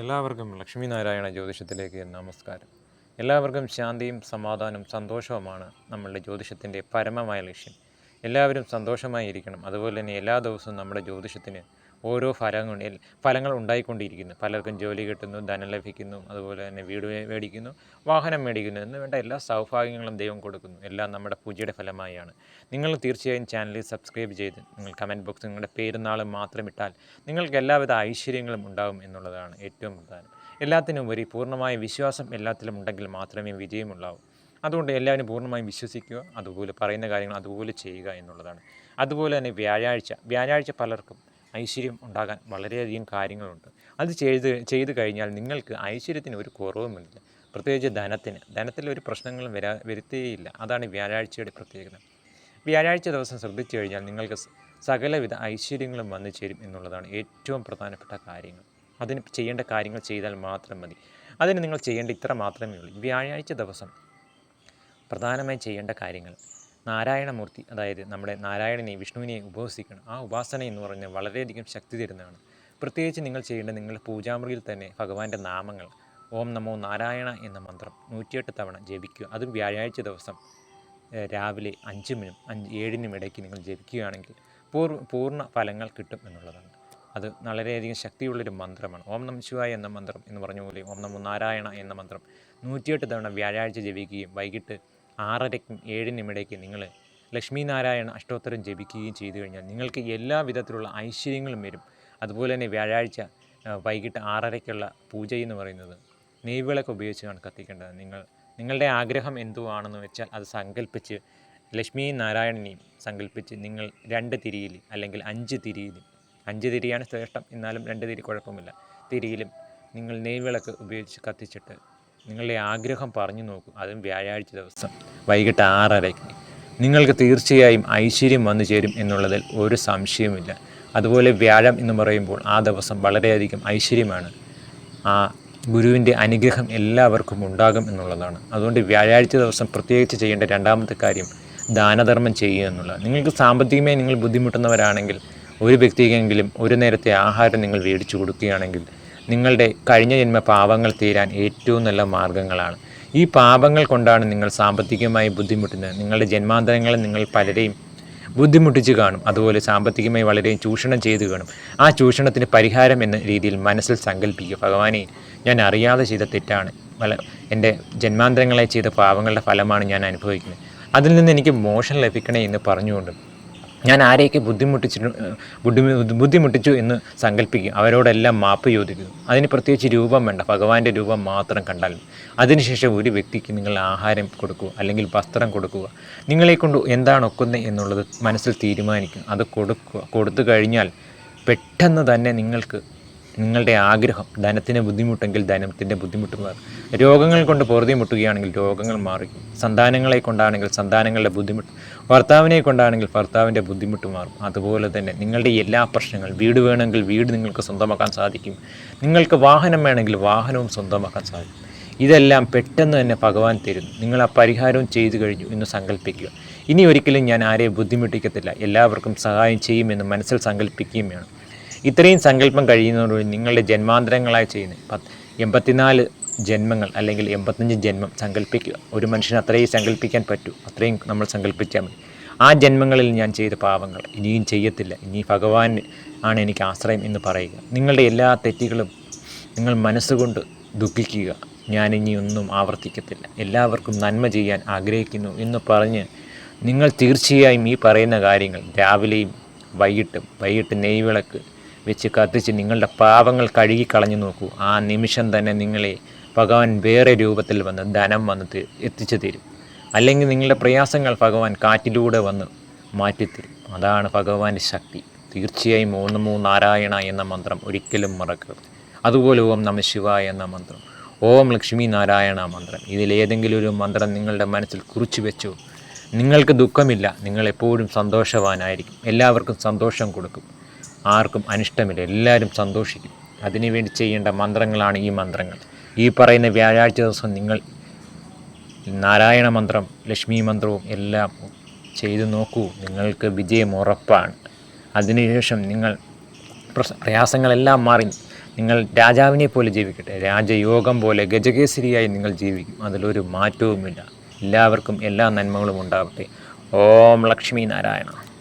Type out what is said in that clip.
എല്ലാവർക്കും ലക്ഷ്മി നാരായണ ജ്യോതിഷത്തിലേക്ക് നമസ്കാരം. എല്ലാവർക്കും ശാന്തിയും സമാധാനവും സന്തോഷവുമാണ് നമ്മളുടെ ജ്യോതിഷത്തിന്റെ പരമമായ ലക്ഷ്യം. എല്ലാവരും സന്തോഷമായി ഇരിക്കണം അതുപോലെ തന്നെ എല്ലാ ദിവസവും നമ്മുടെ ജ്യോതിഷത്തിന് ഓരോ ഫലങ്ങൾ ഫലങ്ങൾ ഉണ്ടായിക്കൊണ്ടിരിക്കുന്നു. പലർക്കും ജോലി കിട്ടുന്നു ധനം ലഭിക്കുന്നു അതുപോലെ തന്നെ വീട് മേടിക്കുന്നു വാഹനം മേടിക്കുന്നു എന്ന് വേണ്ട എല്ലാ സൗഭാഗ്യങ്ങളും ദൈവം കൊടുക്കുന്നു. എല്ലാം നമ്മുടെ പൂജയുടെ ഫലമായാണ്. നിങ്ങൾ തീർച്ചയായും ചാനലിൽ സബ്സ്ക്രൈബ് ചെയ്ത് നിങ്ങൾ കമന്റ് ബോക്സ് നിങ്ങളുടെ പേര് നാളും മാത്രം ഇട്ടാൽ നിങ്ങൾക്ക് എല്ലാവിധ ഐശ്വര്യങ്ങളും ഉണ്ടാകും എന്നുള്ളതാണ് ഏറ്റവും പ്രധാനം. എല്ലാത്തിനും ഉപരി പൂർണമായ വിശ്വാസം എല്ലാത്തിലും ഉണ്ടെങ്കിൽ മാത്രമേ വിജയമുള്ളാവൂ അതുകൊണ്ട് എല്ലാവരും പൂർണമായും വിശ്വസിക്കുക അതുപോലെ പറയുന്ന കാര്യങ്ങൾ അതുപോലെ ചെയ്യുക എന്നുള്ളതാണ്. അതുപോലെ തന്നെ വ്യാഴാഴ്ച വ്യാഴാഴ്ച പലർക്കും ഐശ്വര്യം ഉണ്ടാകാൻ വളരെയധികം കാര്യങ്ങളുണ്ട്. അത് ചെയ്ത് ചെയ്ത് കഴിഞ്ഞാൽ നിങ്ങൾക്ക് ഐശ്വര്യത്തിന് ഒരു കുറവുമില്ല പ്രത്യേകിച്ച് ധനത്തിന്. ധനത്തിൽ ഒരു പ്രശ്നങ്ങളും വരാ വരുത്തേയില്ല. അതാണ് വ്യാഴാഴ്ചയുടെ പ്രത്യേകത. വ്യാഴാഴ്ച ദിവസം ശ്രദ്ധിച്ചു കഴിഞ്ഞാൽ നിങ്ങൾക്ക് സകലവിധ ഐശ്വര്യങ്ങളും വന്നു ചേരും എന്നുള്ളതാണ് ഏറ്റവും പ്രധാനപ്പെട്ട കാര്യങ്ങൾ. അതിന് ചെയ്യേണ്ട കാര്യങ്ങൾ ചെയ്താൽ മാത്രം മതി. അതിന് നിങ്ങൾ ചെയ്യേണ്ട ഇത്ര മാത്രമേ ഉള്ളൂ. വ്യാഴാഴ്ച ദിവസം പ്രധാനമായി ചെയ്യേണ്ട കാര്യങ്ങൾ നാരായണമൂർത്തി അതായത് നമ്മുടെ നാരായണനെ വിഷ്ണുവിനെ ഉപവസിക്കണം. ആ ഉപാസന എന്ന് പറഞ്ഞാൽ വളരെയധികം ശക്തി തരുന്നതാണ്. പ്രത്യേകിച്ച് നിങ്ങൾ ചെയ്യേണ്ട നിങ്ങളുടെ പൂജാമുറിയിൽ തന്നെ ഭഗവാന്റെ നാമങ്ങൾ ഓം നമോ നാരായണ എന്ന മന്ത്രം നൂറ്റിയെട്ട് തവണ ജപിക്കുക. അതും വ്യാഴാഴ്ച ദിവസം രാവിലെ അഞ്ചിനും അഞ്ച് ഏഴിനും ഇടയ്ക്ക് നിങ്ങൾ ജപിക്കുകയാണെങ്കിൽ പൂർ പൂർണ ഫലങ്ങൾ കിട്ടും എന്നുള്ളതാണ്. അത് വളരെയധികം ശക്തിയുള്ളൊരു മന്ത്രമാണ്. ഓം നമ ശിവായ എന്ന മന്ത്രം എന്ന് പറഞ്ഞ പോലെ ഓം നമോ നാരായണ എന്ന മന്ത്രം നൂറ്റിയെട്ട് തവണ വ്യാഴാഴ്ച ജപിക്കുകയും വൈകിട്ട് ആറരയ്ക്കും ഏഴിനും ഇടയ്ക്ക് നിങ്ങൾ ലക്ഷ്മി നാരായണ അഷ്ടോത്തരം ജപിക്കുകയും ചെയ്തു കഴിഞ്ഞാൽ നിങ്ങൾക്ക് എല്ലാ വിധത്തിലുള്ള ഐശ്വര്യങ്ങളും വരും. അതുപോലെ തന്നെ വ്യാഴാഴ്ച വൈകിട്ട് ആറരയ്ക്കുള്ള പൂജ എന്ന് പറയുന്നത് നെയ്വിളക്ക് ഉപയോഗിച്ചാണ് കത്തിക്കേണ്ടത്. നിങ്ങൾ നിങ്ങളുടെ ആഗ്രഹം എന്തോ ആണെന്ന് വെച്ചാൽ അത് സങ്കല്പിച്ച് ലക്ഷ്മി നാരായണനെയും സങ്കല്പിച്ച് നിങ്ങൾ രണ്ട് തിരിയിൽ അല്ലെങ്കിൽ അഞ്ച് തിരിയിൽ അഞ്ച് തിരിയാണ് ശ്രേഷ്ഠം എന്നാലും രണ്ട് തിരി കുഴപ്പമില്ല. തിരിയിലും നിങ്ങൾ നെയ്വിളക്ക് ഉപയോഗിച്ച് കത്തിച്ചിട്ട് നിങ്ങളുടെ ആഗ്രഹം പറഞ്ഞു നോക്കൂ. അതും വ്യാഴാഴ്ച ദിവസം. വൈകിട്ട് ആറരയ്ക്ക്. നിങ്ങൾക്ക് തീർച്ചയായും ഐശ്വര്യം വന്നു ചേരും എന്നുള്ളതിൽ ഒരു സംശയവുമില്ല. അതുപോലെ വ്യാഴം എന്ന് പറയുമ്പോൾ ആ ദിവസം വളരെയധികം ഐശ്വര്യമാണ്. ആ ഗുരുവിന്റെ അനുഗ്രഹം എല്ലാവർക്കും ഉണ്ടാകും എന്നുള്ളതാണ്. അതുകൊണ്ട് വ്യാഴാഴ്ച ദിവസം പ്രത്യേകിച്ച് ചെയ്യേണ്ട രണ്ടാമത്തെ കാര്യം ദാനധർമ്മം ചെയ്യുക എന്നുള്ളത് നിങ്ങൾക്ക് സാമ്പത്തികമായി നിങ്ങൾ ബുദ്ധിമുട്ടുന്നവരാണെങ്കിൽ ഒരു വ്യക്തിക്കെങ്കിലും ഒരു നേരത്തെ ആഹാരം നിങ്ങൾ മേടിച്ചു കൊടുക്കുകയാണെങ്കിൽ നിങ്ങളുടെ കഴിഞ്ഞ ജന്മ പാപങ്ങൾ തീരാൻ ഏറ്റവും നല്ല മാർഗങ്ങളാണ്. ഈ പാപങ്ങൾ കൊണ്ടാണ് നിങ്ങൾ സാമ്പത്തികമായി ബുദ്ധിമുട്ടുന്നത്. നിങ്ങളുടെ ജന്മാന്തരങ്ങളിൽ നിങ്ങൾ പലരെയും ബുദ്ധിമുട്ടിച്ച് കാണും. അതുപോലെ സാമ്പത്തികമായി വളരെ ചൂഷണം ചെയ്തു കാണും. ആ ചൂഷണത്തിന് പരിഹാരം എന്ന രീതിയിൽ മനസ്സിൽ സങ്കല്പിക്കുക ഭഗവാനെ ഞാൻ അറിയാതെ ചെയ്ത തെറ്റാണ്. വല എന്റെ ജന്മാന്തരങ്ങളെ ചെയ്ത പാപങ്ങളുടെ ഫലമാണ് ഞാൻ അനുഭവിക്കുന്നത്. അതിൽ നിന്ന് എനിക്ക് മോശം ലഭിക്കണേ എന്ന് പറഞ്ഞുകൊണ്ട് ഞാൻ ആരെയൊക്കെ ബുദ്ധിമുട്ടിച്ചു ബുദ്ധിമു ബുദ്ധിമുട്ടിച്ചു എന്ന് സങ്കല്പിക്കും. അവരോടെല്ലാം മാപ്പ് ചോദിക്കുന്നു അതിന് പ്രത്യേകിച്ച് രൂപം വേണ്ട. ഭഗവാന്റെ രൂപം മാത്രം കണ്ടാൽ അതിനുശേഷം ഒരു വ്യക്തിക്ക് നിങ്ങൾ ആഹാരം കൊടുക്കുക അല്ലെങ്കിൽ വസ്ത്രം കൊടുക്കുക. നിങ്ങളെ കൊണ്ട് എന്താണ് ഒക്കുന്നത് എന്നുള്ളത് മനസ്സിൽ തീരുമാനിക്കും. അത് കൊടുക്കുക. കൊടുത്തു കഴിഞ്ഞാൽ പെട്ടെന്ന് തന്നെ നിങ്ങൾക്ക് നിങ്ങളുടെ ആഗ്രഹം ധനത്തിന് ബുദ്ധിമുട്ടെങ്കിൽ ധനത്തിന്റെ ബുദ്ധിമുട്ട് മാറും. രോഗങ്ങൾ കൊണ്ട് പൊറുതി മുട്ടുകയാണെങ്കിൽ രോഗങ്ങൾ മാറി. സന്താനങ്ങളെ കൊണ്ടാണെങ്കിൽ സന്താനങ്ങളുടെ ബുദ്ധിമുട്ട് ഭർത്താവിനെ കൊണ്ടാണെങ്കിൽ ഭർത്താവിന്റെ ബുദ്ധിമുട്ട് മാറും. അതുപോലെ തന്നെ നിങ്ങളുടെ എല്ലാ പ്രശ്നങ്ങൾ വീട് വേണമെങ്കിൽ വീട് നിങ്ങൾക്ക് സ്വന്തമാക്കാൻ സാധിക്കും. നിങ്ങൾക്ക് വാഹനം വേണമെങ്കിൽ വാഹനവും സ്വന്തമാക്കാൻ സാധിക്കും. ഇതെല്ലാം പെട്ടെന്ന് തന്നെ ഭഗവാൻ തരുന്നു. നിങ്ങൾ ആ പരിഹാരവും ചെയ്തു കഴിഞ്ഞു എന്ന് സങ്കല്പിക്കുക ഇനി ഒരിക്കലും ഞാൻ ആരെയും ബുദ്ധിമുട്ടിക്കത്തില്ല. എല്ലാവർക്കും സഹായം ചെയ്യുമെന്ന് മനസ്സിൽ സങ്കല്പിക്കുകയും വേണം. ഇത്രയും സങ്കല്പം കഴിയുന്നതോടുകൂടി നിങ്ങളുടെ ജന്മാന്തരങ്ങളായി ചെയ്യുന്ന പത്ത് എൺപത്തിനാല് ജന്മങ്ങൾ അല്ലെങ്കിൽ എൺപത്തഞ്ച് ജന്മം സങ്കല്പിക്കുക. ഒരു മനുഷ്യന് അത്രയും സങ്കല്പിക്കാൻ പറ്റൂ. അത്രയും നമ്മൾ സങ്കല്പിച്ചാൽ മതി. ആ ജന്മങ്ങളിൽ ഞാൻ ചെയ്ത പാവങ്ങൾ ഇനിയും ചെയ്യത്തില്ല. ഇനി ഭഗവാൻ ആണ് എനിക്ക് ആശ്രയം എന്ന് പറയുക. നിങ്ങളുടെ എല്ലാ തെറ്റുകളും നിങ്ങൾ മനസ്സുകൊണ്ട് ദുഃഖിക്കുക. ഞാൻ ഇനി ഒന്നും ആവർത്തിക്കത്തില്ല. എല്ലാവർക്കും നന്മ ചെയ്യാൻ ആഗ്രഹിക്കുന്നു എന്ന് പറഞ്ഞ് നിങ്ങൾ തീർച്ചയായും ഈ പറയുന്ന കാര്യങ്ങൾ രാവിലെയും വൈകിട്ടും വൈകിട്ട് നെയ്വിളക്ക് വെച്ച് കത്തിച്ച് നിങ്ങളുടെ പാപങ്ങൾ കഴുകി കളഞ്ഞു നോക്കൂ. ആ നിമിഷം തന്നെ നിങ്ങളെ ഭഗവാൻ വേറെ രൂപത്തിൽ വന്ന് ധനം വന്ന് എത്തിച്ചു തരും. അല്ലെങ്കിൽ നിങ്ങളുടെ പ്രയാസങ്ങൾ ഭഗവാൻ കാറ്റിലൂടെ വന്ന് മാറ്റിത്തരും. അതാണ് ഭഗവാന്റെ ശക്തി. തീർച്ചയായും മൂന്ന് നമോ നാരായണ എന്ന മന്ത്രം ഒരിക്കലും മറക്കരുത്. അതുപോലെ ഓം നമ ശിവായ എന്ന മന്ത്രം ഓം ലക്ഷ്മി നാരായണ മന്ത്രം. ഇതിലേതെങ്കിലും ഒരു മന്ത്രം നിങ്ങളുടെ മനസ്സിൽ കുറിച്ചു വെച്ചു നിങ്ങൾക്ക് ദുഃഖമില്ല നിങ്ങൾ എപ്പോഴും സന്തോഷവാനായിരിക്കും. എല്ലാവർക്കും സന്തോഷം കൊടുക്കും. ആർക്കും അനിഷ്ടമില്ല. എല്ലാവരും സന്തോഷിക്കും. അതിനുവേണ്ടി ചെയ്യേണ്ട മന്ത്രങ്ങളാണ് ഈ മന്ത്രങ്ങൾ. ഈ പറയുന്ന വ്യാഴാഴ്ച ദിവസം നിങ്ങൾ നാരായണ മന്ത്രം ലക്ഷ്മി മന്ത്രവും എല്ലാം ചെയ്തു നോക്കൂ. നിങ്ങൾക്ക് വിജയം ഉറപ്പാണ്. അതിനുശേഷം നിങ്ങൾ പ്രയാസങ്ങളെല്ലാം മാറി നിങ്ങൾ രാജാവിനെ പോലെ ജീവിക്കട്ടെ. രാജയോഗം പോലെ ഗജകേസരിയായി നിങ്ങൾ ജീവിക്കും. അതിലൊരു മാറ്റവുമില്ല. എല്ലാവർക്കും എല്ലാ നന്മകളും ഉണ്ടാവട്ടെ. ഓം ലക്ഷ്മി നാരായണ.